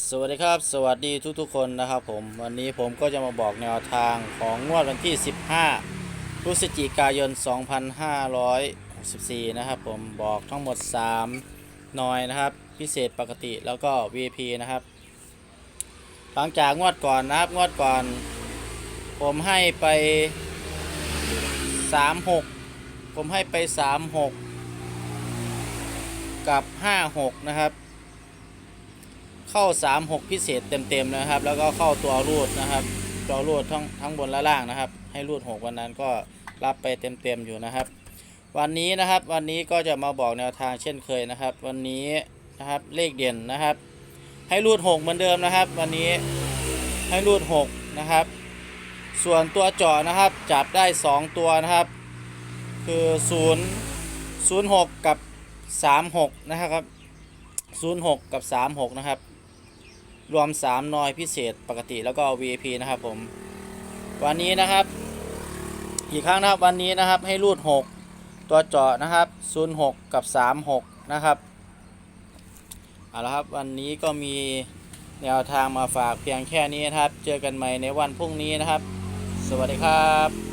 สวัสดีครับ สวัสดีทุกๆคนนะครับผมวันนี้ผมก็จะมาบอกแนวทางของงวดวันที่ 15พฤศจิกายน 2564 นะครับผมบอกทั้งหมด 3 หน่อยนะครับ พิเศษปกติแล้วก็ VIP นะครับ หลังจากงวดก่อนนะครับงวดก่อน ผมให้ไป 36 ผมให้ไป 36 กับ 56 นะครับ เข้า 36 พิเศษเต็มๆนะครับ แล้วก็เข้าตัวรูดนะครับตัวรูดทั้งทั้งบนและล่างนะครับ ให้รูด 6 วันนั้นก็รับไปเต็มๆอยู่นะครับ วันนี้นะครับวันนี้ก็จะมาบอกแนวทางเช่นเคยนะครับ วันนี้นะครับเลขเด่นนะครับ ให้รูด 6 เหมือนเดิมนะครับ วันนี้ให้รูด 6 นะครับ ส่วนตัวจาะนะครับจับได้ 2 ตัวนะครับ คือ 0 0 6 กับ 36 นะครับ 06 กับ 36 นะครับ รวม 3 นอยพิเศษปกติแล้วก็ VIP นะครับผม วันนี้นะครับ อีกครั้งนะครับวันนี้นะครับให้รูด 6 ตัวเจาะนะครับ 06 กับ 36 นะครับเอาละครับวันนี้ก็มีแนวทางมาฝากเพียงแค่นี้นะครับ เจอกันใหม่ในวันพรุ่งนี้นะครับ สวัสดีครับ